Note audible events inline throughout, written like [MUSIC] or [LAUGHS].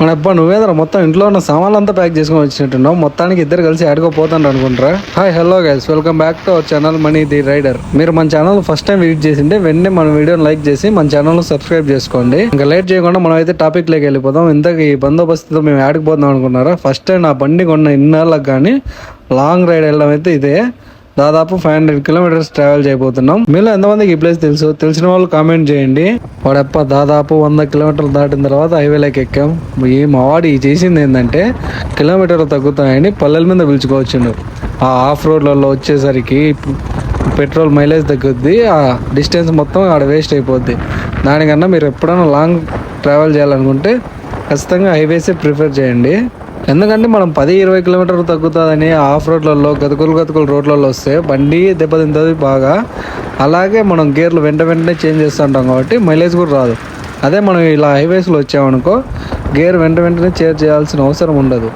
మన అబ్బా నువ్వేదరా మొత్తం ఇంట్లో ఉన్న సామాన్లు అంతా ప్యాక్ చేసుకొని వచ్చినట్టున్నావు? మొత్తానికి ఇద్దరు కలిసి ఆడుకోపోతాను అనుకుంటారా? Hi hello guys welcome back to our channel money the rider మీరు మన ఛానల్ ఫస్ట్ టైం విజిట్ చేసింటే వెంటనే మన వీడియోని లైక్ చేసి మన ఛానల్ సబ్స్క్రైబ్ చేసుకోండి. ఇంకా లేట్ చేయకుండా మనం అయితే టాపిక్ లేక వెళ్ళిపోదాం. ఇంతకు ఈ బందోబస్తుతో మేము ఆడిపోదాం అనుకున్నారా? ఫస్ట్ టైం నా బండి కొన్న ఇన్నాళ్ళకి కానీ లాంగ్ రైడ్ వెళ్ళడం అయితే ఇదే. దాదాపు ఫైవ్ హండ్రెడ్ కిలోమీటర్స్ ట్రావెల్ చేయబోతున్నాం. మీలో ఎంతమందికి ఈ ప్లేస్ తెలుసు? తెలిసిన వాళ్ళు కామెంట్ చేయండి. వాడప్ప దాదాపు వంద కిలోమీటర్లు దాటిన తర్వాత హైవేలోకి ఎక్కాం. ఈ మావాడు చేసింది ఏంటంటే కిలోమీటర్లు తగ్గుతాయని పల్లెల మీద పిలుచుకోవచ్చుండు. ఆ ఆఫ్ రోడ్లలో వచ్చేసరికి పెట్రోల్ మైలేజ్ తగ్గుద్ది ఆ డిస్టెన్స్ మొత్తం ఆడ వేస్ట్ అయిపోద్ది. దానికన్నా మీరు ఎప్పుడైనా లాంగ్ ట్రావెల్ చేయాలనుకుంటే ఖచ్చితంగా హైవేసే ప్రిఫర్ చేయండి. ఎందుకంటే మనం పది ఇరవై కిలోమీటర్లు తగ్గుతుందని ఆఫ్ రోడ్లలో గతుకులు గతుకులు రోడ్లలో వస్తే బండి దెబ్బతింటుంది బాగా. అలాగే మనం గేర్లు వెంట వెంటనే చేంజ్ చేస్తుంటాం కాబట్టి మైలేజ్ కూడా రాదు. అదే మనం ఇలా హైవేస్లో వచ్చామనుకో గేర్ వెంట వెంటనే చేర్ చేయాల్సిన అవసరం ఉండదు.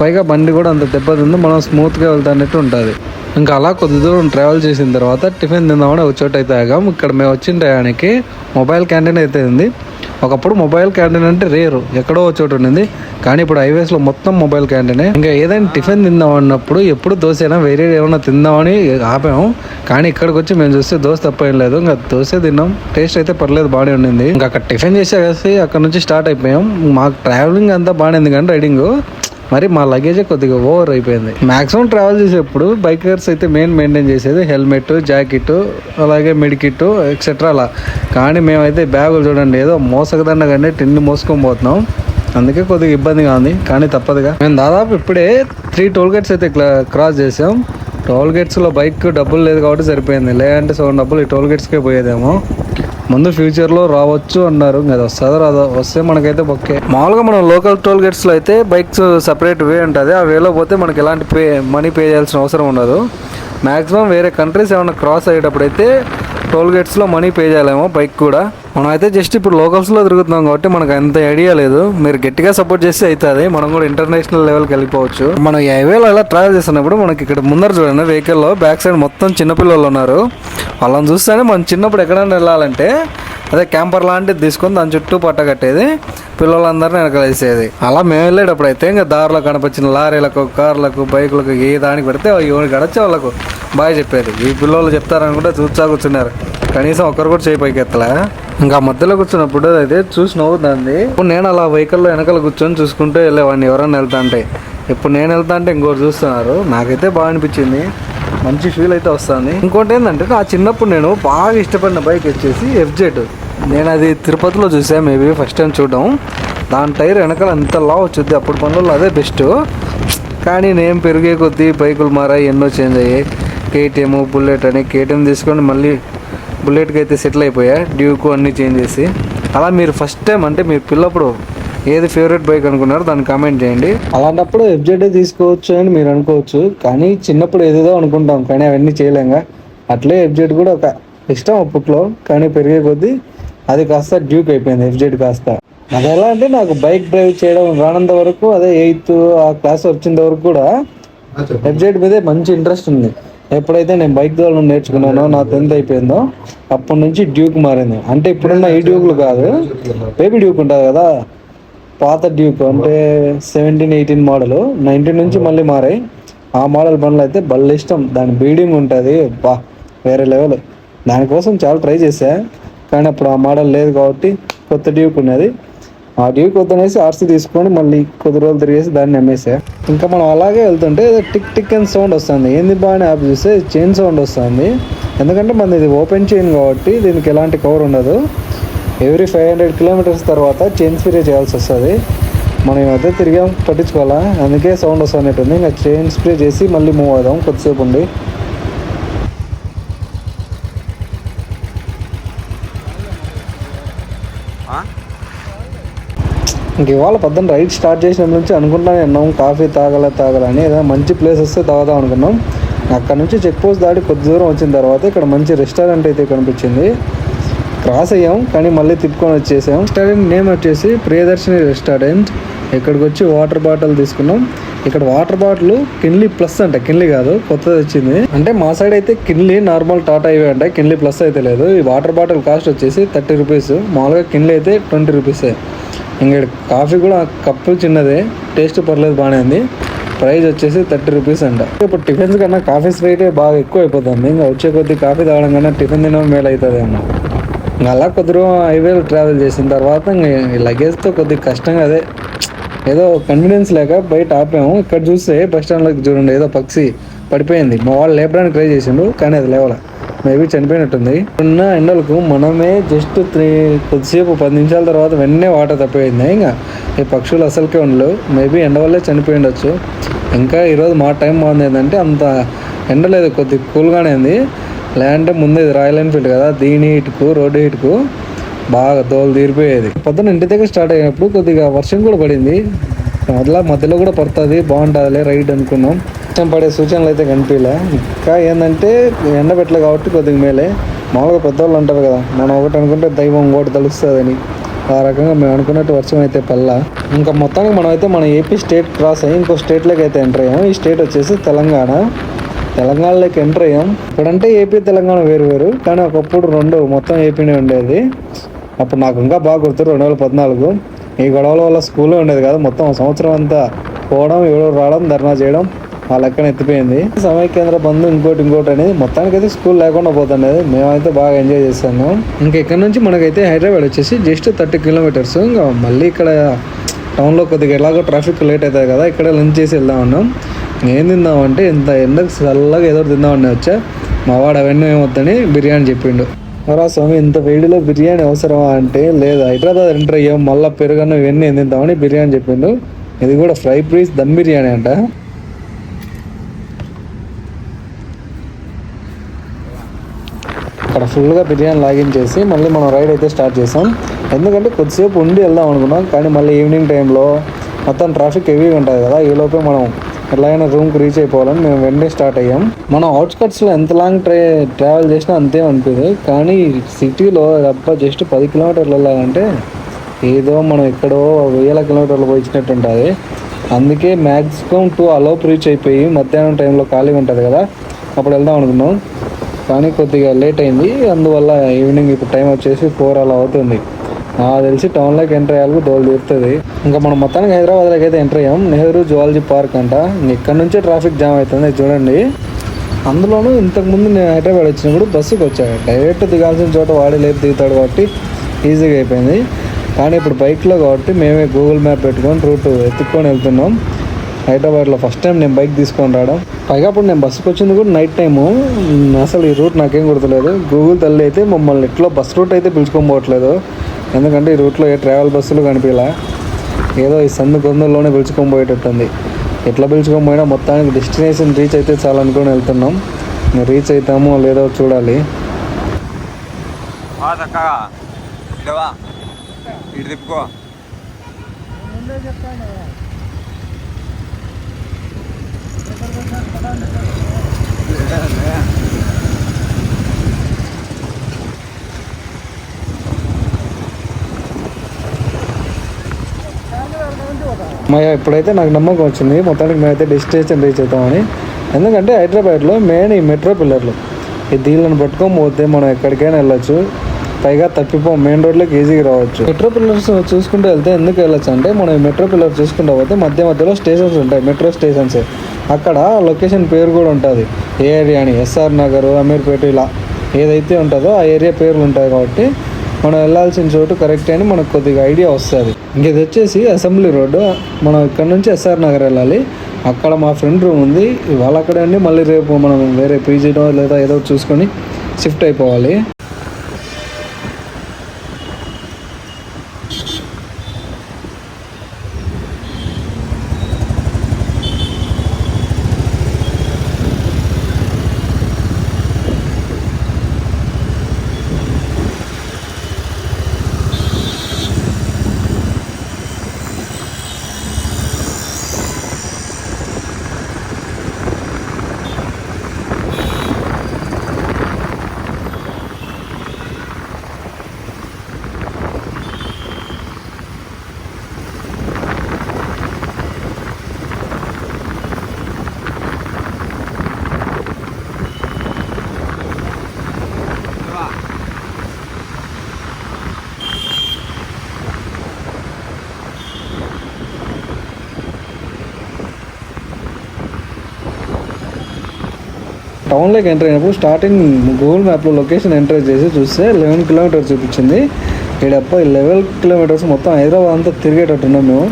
పైగా బండి కూడా అంత దెబ్బతిందో మనం స్మూత్గా వెళ్తానట్టు ఉంటుంది. ఇంకా అలా కొద్ది దూరం ట్రావెల్ చేసిన తర్వాత టిఫిన్ తిందామని ఒక చోట అయితే ఆగాం. ఇక్కడ మేము వచ్చిన టయానికి మొబైల్ క్యాంటీన్ అయితే ఉంది. ఒకప్పుడు మొబైల్ క్యాంటీన్ అంటే రేరు. ఎక్కడో ఒక ఉండింది. కానీ ఇప్పుడు హైవేస్లో మొత్తం మొబైల్ క్యాంటీనే. ఇంకా ఏదైనా టిఫిన్ తిందాం అన్నప్పుడు ఎప్పుడు దోశ అయినా వేరే ఏమైనా తిందామని ఆపాము. కానీ ఇక్కడికి వచ్చి మేము చూస్తే దోశ తప్ప ఏం లేదు. ఇంకా దోశ తిన్నాం. టేస్ట్ అయితే పర్లేదు బాగానే ఉండింది. ఇంకా అక్కడ టిఫిన్ చేసేసి అక్కడ నుంచి స్టార్ట్ అయిపోయాం. మాకు ట్రావెలింగ్ అంతా బాగానే ఉంది కానీ రైడింగ్ మరి మా లగేజే కొద్దిగా ఓవర్ అయిపోయింది. మాక్సిమం ట్రావెల్ చేసేప్పుడు బైకర్స్ అయితే మెయిన్ మెయింటైన్ చేసేది హెల్మెట్ జాకెట్ అలాగే మెడికిట్ ఎక్సెట్రా అలా. కానీ మేమైతే బ్యాగులు చూడండి ఏదో మోసకదండ కానీ టిన్ని మోసుకొని పోతున్నాం. అందుకే కొద్దిగా ఇబ్బందిగా ఉంది కానీ తప్పదుగా. మేము దాదాపు ఇప్పుడే త్రీ టోల్ గేట్స్ అయితే క్లా- క్రాస్ చేసాం. టోల్ గేట్స్లో బైక్ డబ్బులు లేదు కాబట్టి సరిపోయింది. లేదంటే సగం డబ్బులు ఈ టోల్ గేట్స్కే పోయేదేమో. ముందు ఫ్యూచర్లో రావచ్చు అన్నారు. అది వస్తుందో రాదో? వస్తే మనకైతే బొక్కే మామూలుగా మనం లోకల్ టోల్ గేట్స్లో అయితే బైక్స్ సపరేట్ వే ఉంటుంది. ఆ వేలో పోతే మనకి ఎలాంటి పే మనీ పే చేయాల్సిన అవసరం ఉండదు. మ్యాక్సిమం వేరే కంట్రీస్ ఏమైనా క్రాస్ అయ్యేటప్పుడు అయితే టోల్ గేట్స్లో మనీ పే చేయాలేమో బైక్ కూడా. మనం అయితే జస్ట్ ఇప్పుడు లోకల్స్లో తిరుగుతున్నాం కాబట్టి మనకు అంత ఐడియా లేదు. మీరు గట్టిగా సపోర్ట్ చేస్తే అవుతుంది మనం కూడా ఇంటర్నేషనల్ లెవెల్కి వెళ్ళిపోవచ్చు. మనం ఈ హైవేలో అలా ట్రావెల్ చేస్తున్నప్పుడు మనకి ఇక్కడ ముందర చూడండి వెహికల్లో బ్యాక్ సైడ్ మొత్తం చిన్నపిల్లలు ఉన్నారు. వాళ్ళని చూస్తేనే మనం చిన్నప్పుడు ఎక్కడైనా వెళ్ళాలంటే అదే క్యాంపర్ లాంటిది తీసుకొని దాని చుట్టూ పట్ట కట్టేది. పిల్లలందరినీ వెనకలేసేది అలా మేము వెళ్ళేటప్పుడు అయితే ఇంకా దారిలో కనిపించిన లారీలకు కార్లకు బైకులకు ఏ దానికి పెడితే ఎవరికి గడచి వాళ్ళకు బాగా చెప్పేది. ఈ పిల్లలు చెప్తారనుకుంటే చూచా కూర్చున్నారు. కనీసం ఒక్కరు కూడా చేయి పైకి ఎత్తలే. ఇంకా మధ్యలో కూర్చున్నప్పుడు అయితే చూసి నవ్వుతుంది. ఇప్పుడు నేను అలా వెహికల్లో వెనకాల కూర్చొని చూసుకుంటూ వెళ్ళేవాడిని ఎవరైనా వెళ్తా అంటే ఇప్పుడు నేను వెళ్తా అంటే ఇంకోటి చూస్తున్నారు. నాకైతే బాగా అనిపించింది. మంచి ఫీల్ అయితే వస్తుంది. ఇంకోటి ఏంటంటే నా చిన్నప్పుడు నేను బాగా ఇష్టపడిన బైక్ వచ్చేసి ఎఫ్జెడ్ నేను అది తిరుపతిలో చూసా మేబీ ఫస్ట్ టైం చూడడం. దాని టైర్ వెనకాల ఎంత లా వచ్చుద్ది అప్పుడు పనుల్లో అదే బెస్ట్ కానీ నేను పెరిగే కొద్దీ బైకులు మారాయి ఎన్నో చేంజ్ అయ్యాయి. కేటీఎం బుల్లెట్ అని కేటీఎం తీసుకొని మళ్ళీ బుల్లెట్కి అయితే సెటిల్ అయిపోయా. డ్యూకు అన్నీ చేంజ్ చేసి. అలా మీరు ఫస్ట్ టైం అంటే మీరు పిల్లప్పుడు ఏది ఫేవరెట్ బైక్ అనుకున్నారో దాన్ని కామెంట్ చేయండి. అలాంటప్పుడు ఎఫ్జెడ్ తీసుకోవచ్చు అని మీరు అనుకోవచ్చు కానీ చిన్నప్పుడు ఏదేదో అనుకుంటాం కానీ అవన్నీ చేయలేంగా అట్లే ఎఫ్జెడ్ కూడా ఒక ఇష్టం అప్పట్లో కానీ పెరిగే కొద్దీ అది కాస్త డ్యూక్ అయిపోయింది ఎఫ్జెడ్ కాస్త. అది ఎలా అంటే నాకు బైక్ డ్రైవ్ చేయడం రానంత వరకు అదే ఎయిత్ ఆ క్లాస్ వచ్చేంత వరకు కూడా ఎఫ్జెడ్ మీదే మంచి ఇంట్రెస్ట్ ఉంది. ఎప్పుడైతే నేను బైక్ ద్వారా నేర్చుకున్నానో నా టెన్త్ అయిపోయిందో అప్పటి నుంచి డ్యూక్ మారింది. అంటే ఇప్పుడున్న ఈ డ్యూక్లు కాదు. బేబీ డ్యూక్ ఉంటుంది కదా. పాత డ్యూక్ అంటే సెవెంటీన్ ఎయిటీన్ మోడల్ నైన్టీన్ నుంచి మళ్ళీ మారాయి. ఆ మోడల్ బండ్లు అయితే భలే ఇష్టం. దాని బీడింగ్ ఉంటుంది. బా వేరే లెవెల్ దానికోసం చాలా ట్రై చేశా. కానీ అప్పుడు ఆ మోడల్ లేదు కాబట్టి కొత్త డ్యూక్ ఉన్నది. ఆ డ్యూక్ వద్దనేసి ఆర్సీ తీసుకొని మళ్ళీ కొద్ది రోజులు తిరిగేసి దాన్ని అమ్మేసా ఇంకా మనం అలాగే వెళ్తుంటే టిక్ టిక్ అని సౌండ్ వస్తుంది. ఏంది బాగా యాప్ చూస్తే చైన్ సౌండ్ వస్తుంది. ఎందుకంటే మన ఇది ఓపెన్ చైన్ కాబట్టి దీనికి ఎలాంటి కవర్ ఉండదు. ఎవ్రీ ఫైవ్ హండ్రెడ్ కిలోమీటర్స్ తర్వాత చైన్ స్ప్రే చేయాల్సి వస్తుంది. మనం ఈ మధ్య తిరిగాం పట్టించుకోవాలా? అందుకే సౌండ్ వస్తున్నట్టుంది. ఇంకా చైన్ స్ప్రే చేసి మళ్ళీ మూవ్ అవుదాం. కొద్దిసేపు ఉండి. ఇంక ఇవాళ పొద్దున్న రైడ్ స్టార్ట్ చేసిన నుంచి అనుకుంటానే ఉన్నాం. కాఫీ తాగల తాగలని ఏదైనా మంచి ప్లేస్ వస్తే తాగుదాం అనుకున్నాం. అక్కడ నుంచి చెక్ పోస్ట్ దాటి కొద్ది దూరం వచ్చిన తర్వాత ఇక్కడ మంచి రెస్టారెంట్ అయితే కనిపించింది. క్రాస్ అయ్యాం కానీ మళ్ళీ తిప్పుకొని వచ్చేసాం. రెస్టారెంట్ నేమ్ వచ్చేసి ప్రియదర్శిని రెస్టారెంట్ ఇక్కడికి వచ్చి వాటర్ బాటిల్ తీసుకున్నాం. ఇక్కడ వాటర్ బాటిల్ కిన్లీ ప్లస్ అంట. కిన్లీ కాదు కొత్తది వచ్చింది. అంటే మా సైడ్ అయితే కిన్లీ నార్మల్ టాటా ఇవే అంట. కిన్లీ ప్లస్ అయితే లేదు. ఈ వాటర్ బాటిల్ కాస్ట్ వచ్చేసి థర్టీ రూపీస్ మామూలుగా కిన్లీ అయితే ట్వంటీ రూపీసే ఇంకా కాఫీ కూడా కప్పు చిన్నదే. టేస్ట్ పర్లేదు బాగానే ఉంది. ప్రైస్ వచ్చేసి థర్టీ రూపీస్ అంట. ఇప్పుడు టిఫిన్స్ కన్నా కాఫీస్ రేటే బాగా ఎక్కువ అయిపోతుంది ఇంకా వచ్చే కొద్ది కాఫీ తాగడం కన్నా టిఫిన్ తినడం మేలు అవుతుంది అన్న అలా కొద్ది దూరం హైవేలో ట్రావెల్ చేసిన తర్వాత ఇంకా ఈ లగేజ్తో కొద్దిగా కష్టంగా అదే ఏదో కన్వీనియన్స్ లేక బయట ఆపాము. ఇక్కడ చూస్తే బస్ స్టాండ్లోకి చూడండి ఏదో పక్షి పడిపోయింది. మా వాళ్ళు లేపడానికి ట్రై చేసిండు కానీ అది లేవల. మేబీ చనిపోయినట్టుంది. ఉన్న ఎండలకు మనమే జస్ట్ త్రీ కొద్దిసేపు పది నిమిషాల తర్వాత వెంటనే వాటర్ తప్పిపోయింది. ఇంకా ఈ పక్షులు అసలుకే ఉండలేవు. మేబీ ఎండ వల్లే చనిపోయి ఉండొచ్చు. ఇంకా ఈరోజు మా టైం బాగుంది ఏంటంటే అంత ఎండ లేదు కొద్ది కూల్గానే ఉంది. లేదంటే ముందు ఇది రాయల్ ఎన్ఫీల్డ్ కదా దీని హీట్కు రోడ్డు హీట్కు బాగా దోలు తీరిపోయేది. పొద్దున ఇంటి దగ్గర స్టార్ట్ అయినప్పుడు కొద్దిగా వర్షం కూడా పడింది. అట్లా మధ్యలో కూడా పడుతుంది బాగుంటుందిలే రైడ్ అనుకున్నాం. వర్షం పడే సూచనలు అయితే కనిపించలే ఇంకా ఏంటంటే ఎండ పెట్టలే కాబట్టి కొద్దిగా మేలే. మామూలుగా పెద్దవాళ్ళు అంటారు కదా మనం ఒకటి అనుకుంటే దైవం ఒకటి తలుస్తుందని. ఆ రకంగా మేము అనుకున్నట్టు వర్షం అయితే పల్ల ఇంకా మొత్తానికి మనం అయితే మన ఏపీ స్టేట్ క్రాస్ అయ్యి ఇంకో స్టేట్లోకి అయితే ఎంటర్ అయ్యాము ఈ స్టేట్ వచ్చేసి తెలంగాణ. తెలంగాణలోకి ఎంటర్ అయ్యాం. ఇప్పుడంటే ఏపీ తెలంగాణ వేరు వేరు కానీ ఒకప్పుడు రెండు మొత్తం ఏపీనే ఉండేది. అప్పుడు నాకు ఇంకా బాగా గుర్తు రెండు వేల పద్నాలుగు. ఈ గొడవల వల్ల స్కూల్లో ఉండేది కాదు మొత్తం సంవత్సరం అంతా పోవడం ఎవడో రావడం ధర్నా చేయడం ఆ లెక్కన ఎత్తిపోయింది. సమయ కేంద్ర బంధు ఇంకోటి ఇంకోటి అనేది మొత్తానికైతే స్కూల్ లేకుండా పోతుండేది. మేమైతే బాగా ఎంజాయ్ చేస్తాము ఇంకా ఇక్కడ నుంచి మనకైతే హైదరాబాద్ వచ్చేసి జస్ట్ థర్టీ కిలోమీటర్స్. ఇంకా మళ్ళీ ఇక్కడ టౌన్లో కొద్దిగా ఎలాగో ట్రాఫిక్ లేట్ అవుతుంది కదా ఇక్కడ లంచ్ చేసి వెళ్దాం ఉన్నాం ఏం తిందామంటే ఇంత ఎండకు చల్లగా ఏదో ఒకటి తిందామని వచ్చా. మా వాడు అవన్నీ ఏమొద్దని బిర్యానీ చెప్పిండు. మరా స్వామి ఇంత వేడిలో బిర్యానీ అవసరమా? అంటే లేదు హైదరాబాద్ ఎంటర్ అయ్యాం మళ్ళీ పెరుగన్న ఇవన్నీ ఏం తిందామని బిర్యానీ చెప్పిండు. ఇది కూడా ఫ్రై పీస్ దమ్ బిర్యానీ అంట. అక్కడ ఫుల్గా బిర్యానీ లాగిన్ చేసి మళ్ళీ మనం రైడ్ అయితే స్టార్ట్ చేసాం. ఎందుకంటే కొద్దిసేపు ఉండి వెళ్దాం అనుకున్నాం కానీ మళ్ళీ ఈవినింగ్ టైంలో మొత్తం ట్రాఫిక్ హెవీగా ఉంటుంది కదా ఈ లోపే మనం ఎలాగైనా రూమ్కి రీచ్ అయిపోవాలని మేము వెంటనే స్టార్ట్ అయ్యాం. మనం అవుట్స్కట్స్లో ఎంత లాంగ్ ట్రై ట్రావెల్ చేసినా అంతే అనిపించదు కానీ సిటీలో అబ్బా జస్ట్ పది కిలోమీటర్లు వెళ్ళాలంటే ఏదో మనం ఎక్కడో వేల కిలోమీటర్లు పోయించినట్టు ఉంటుంది. అందుకే మ్యాక్సిమం టూ అలోప్ రీచ్ అయిపోయి మధ్యాహ్నం టైంలో ఖాళీగా ఉంటుంది కదా. అప్పుడు వెళ్దాం అనుకున్నాం. కానీ కొద్దిగా లేట్ అయింది. అందువల్ల ఈవినింగ్ ఇప్పుడు టైం వచ్చేసి ఫోర్ అలా అవుతుంది. నాకు తెలిసి టౌన్లోకి ఎంటర్ అయ్యాలి దోలు తీరుతుంది. ఇంకా మనం మొత్తానికి హైదరాబాద్లోకి అయితే ఎంటర్ అయ్యాం. నెహ్రూ జువాలజీ పార్క్ అంట. ఇక్కడ నుంచే ట్రాఫిక్ జామ్ అవుతుంది ఇది చూడండి. అందులోనూ ఇంతకుముందు నేను హైదరాబాద్ వచ్చినప్పుడు బస్సుకి వచ్చాడు డైరెక్ట్ దిగాల్సిన చోట వాడి లేపు దిగుతాడు కాబట్టి ఈజీగా అయిపోయింది. కానీ ఇప్పుడు బైక్లో కాబట్టి మేమే గూగుల్ మ్యాప్ పెట్టుకొని రూట్ ఎత్తుక్కొని వెళ్తున్నాం. హైదరాబాద్లో ఫస్ట్ టైం నేను బైక్ తీసుకొని రావడం. పైగా అప్పుడు నేను బస్సుకి వచ్చింది కూడా నైట్ టైము అసలు ఈ రూట్ నాకేం గుర్తులేదు. గూగుల్ తల్లి అయితే మమ్మల్ని ఎట్లా బస్ రూట్ అయితే పిలుచుకొని పోవట్లేదు. ఎందుకంటే ఈ రూట్లో ఏ ట్రావెల్ బస్సులు కనిపించలే ఏదో ఈ సందు గొంతుల్లోనే పిలుచుకొని పోయేటట్టుంది. ఎట్లా పిలుచుకొని పోయినా మొత్తానికి డెస్టినేషన్ రీచ్ అయితే చాలా అనుకొని వెళ్తున్నాం రీచ్ అవుతామో లేదో చూడాలి. ఇటు తిప్పుకో. [LAUGHS] మయ ఇప్పుడైతే నాకు నమ్మకం వచ్చింది. మొత్తానికి మేమైతే డెస్టినేషన్ రీచ్ అవుతామని. ఎందుకంటే హైదరాబాద్లో మెయిన్ ఈ మెట్రో పిల్లర్లు ఈ దీళ్ళని పట్టుకొని పోతే మనం ఎక్కడికైనా వెళ్ళొచ్చు. పైగా తప్పిపో మెయిన్ రోడ్లోకి ఈజీగా రావచ్చు. మెట్రో పిల్లర్స్ చూసుకుంటూ వెళ్తే ఎందుకు వెళ్ళొచ్చు అంటే మనం ఈ మెట్రో పిల్లర్ చూసుకుంటూ పోతే మధ్య మధ్యలో స్టేషన్స్ ఉంటాయి. మెట్రో స్టేషన్స్ అక్కడ లొకేషన్ పేరు కూడా ఉంటుంది. ఏ ఏరియా అని. ఎస్ఆర్ నగర్ అమీర్పేట ఇలా ఏదైతే ఉంటుందో ఆ ఏరియా పేర్లు ఉంటాయి కాబట్టి మనం వెళ్ళాల్సిన చోటు కరెక్ట్ అని మనకు కొద్దిగా ఐడియా వస్తుంది. ఇంక ఇది వచ్చేసి అసెంబ్లీ రోడ్డు మనం ఇక్కడ నుంచి ఎస్ఆర్ నగర్ వెళ్ళాలి. అక్కడ మా ఫ్రెండ్ రూమ్ ఉంది. ఇవాళ అక్కడే ఉండి మళ్ళీ రేపు మనం వేరే పీజీనో లేదా ఏదో చూసుకొని షిఫ్ట్ అయిపోవాలి. టౌన్లోకి ఎంటర్ అయినప్పుడు స్టార్టింగ్ గూగుల్ మ్యాప్లో లొకేషన్ ఎంటర్ చేసి చూస్తే లెవెన్ కిలోమీటర్స్ చూపించింది. ఈడప్ప ఈ లెవెన్ కిలోమీటర్స్ మొత్తం హైదరాబాద్ అంతా తిరిగేటట్టున్నాం మేము.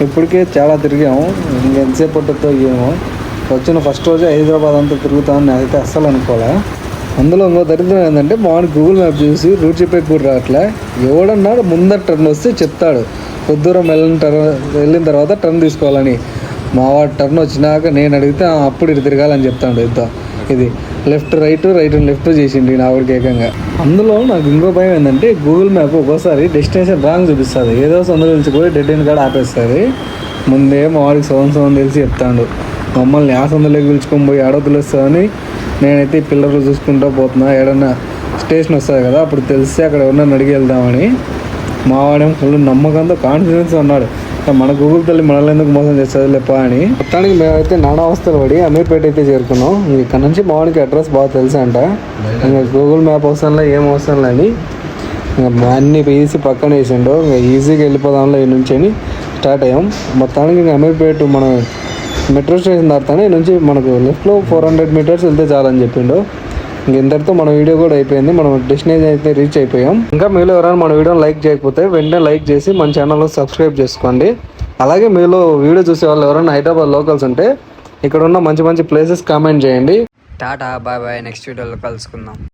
ఇప్పటికే చాలా తిరిగాము. ఇంకెంతసేపు పట్టుతో ఏమో. వచ్చిన ఫస్ట్ రోజే హైదరాబాద్ అంతా తిరుగుతామని అయితే అస్సలు అనుకోలే. అందులో ఇంకో దరిద్రం ఏంటంటే మార్నింగ్ గూగుల్ మ్యాప్ చూసి రూట్ చెప్పే కూడా రావట్లే ఎవడన్నా ముందర టర్న్ వస్తే చెప్తాడు. కొద్దూరం వెళ్ళిన తర్వాత వెళ్ళిన తర్వాత టర్న్ తీసుకోవాలని. మా వాడు టర్న్ వచ్చినాక నేను అడిగితే అప్పుడు ఇటు తిరగాలని చెప్తాడు ఇద్దరు ఇది. లెఫ్ట్ రైట్ రైట్ లెఫ్ట్ చేసిండు నా వాడికి ఏకంగా. అందులో నాకు ఇంకో భయం ఏంటంటే గూగుల్ మ్యాప్ ఒక్కోసారి డెస్టినేషన్ రాంగ్ చూపిస్తుంది. ఏదో సందులో పోయి డెడ్ ఎండ్ కాడ ఆపేస్తుంది. ముందే మా వాడికి సౌండ్ సౌండ్ తెలిసి చెప్తాడు. మమ్మల్ని ఆ సందులోకి పిలుచుకొని పోయి ఆడో వస్తుందని నేనైతే పిల్లలు చూసుకుంటూ పోతున్నా. ఏడన్నా స్టేషన్ వస్తుంది కదా అప్పుడు తెలిస్తే అక్కడ ఎవరన్నా అడిగి వెళ్దామని. మావాడేమో ఫుల్ నమ్మకంతో కాన్ఫిడెన్స్ ఉన్నాడు మన గూగుల్ తల్లి మనల్ని ఎందుకు మోసం చేస్తుంది లేపా అని. మొత్తానికి మేమైతే నానా అవస్థలు పడి అమీర్పేట అయితే చేరుకున్నాం. ఇంక ఇక్కడ నుంచి మా వాడికి అడ్రస్ బాగా తెలుసు అంట ఇంకా గూగుల్ మ్యాప్ అవసరంలే ఏం అవసరంలే అని. ఇంకా అన్ని వేసి పక్కన వేసిండు. ఇంకా ఈజీగా వెళ్ళిపోదాంలో ఈ నుంచి అని స్టార్ట్ అయ్యాం. మొత్తానికి ఇంకా అమీర్పేట మనం మెట్రో స్టేషన్ దాటుతానే ఈ నుంచి మనకు లెఫ్ట్లో ఫోర్ హండ్రెడ్ మీటర్స్ వెళ్తే చాలని చెప్పిండు. ఇంతటితో మన వీడియో కూడా అయిపోయింది. మనం డెస్టినేషన్ అయితే రీచ్ అయిపోయాం. ఇంకా మీలో ఎవరైనా మన వీడియోని లైక్ చేయకపోతే వెంటనే లైక్ చేసి మన ఛానల్లో సబ్స్క్రైబ్ చేసుకోండి. అలాగే మీలో వీడియో చూసే వాళ్ళు ఎవరైనా హైదరాబాద్ లోకల్స్ ఉంటే ఇక్కడ ఉన్న మంచి మంచి ప్లేసెస్ కామెంట్ చేయండి. Tata bye bye. నెక్స్ట్ వీడియోలో కలుసుకుందాం.